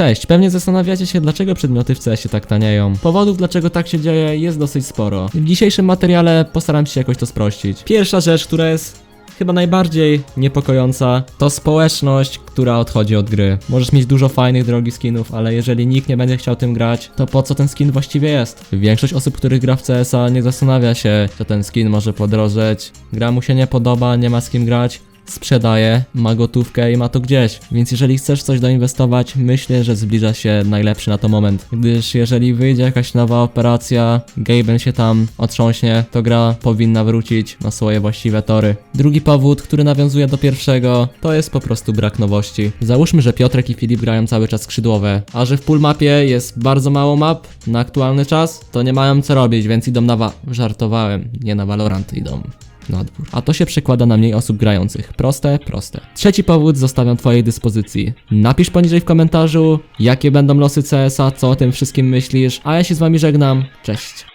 Cześć, pewnie zastanawiacie się, dlaczego przedmioty w CS-ie tak tanieją. Powodów, dlaczego tak się dzieje, jest dosyć sporo. W dzisiejszym materiale postaram się jakoś to sprościć. Pierwsza rzecz, która jest chyba najbardziej niepokojąca, to społeczność, która odchodzi od gry. Możesz mieć dużo fajnych, drogich skinów, ale jeżeli nikt nie będzie chciał tym grać, to po co ten skin właściwie jest? Większość osób, których gra w CS-a nie zastanawia się, że ten skin może podrożeć, gra mu się nie podoba, nie ma z kim grać, sprzedaje, ma gotówkę i ma to gdzieś. Więc jeżeli chcesz coś doinwestować, myślę, że zbliża się najlepszy na to moment. Gdyż jeżeli wyjdzie jakaś nowa operacja, Gaben się tam otrząśnie, to gra powinna wrócić na swoje właściwe tory. Drugi powód, który nawiązuje do pierwszego, to jest po prostu brak nowości. Załóżmy, że Piotrek i Filip grają cały czas skrzydłowe, a że w pool mapie jest bardzo mało map na aktualny czas, to nie mają co robić, więc idą na wa... Żartowałem, nie na Valorant idą na odwór. A to się przekłada na mniej osób grających. Proste, proste. Trzeci powód zostawiam twojej dyspozycji. Napisz poniżej w komentarzu, jakie będą losy CS-a, co o tym wszystkim myślisz, a ja się z wami żegnam. Cześć.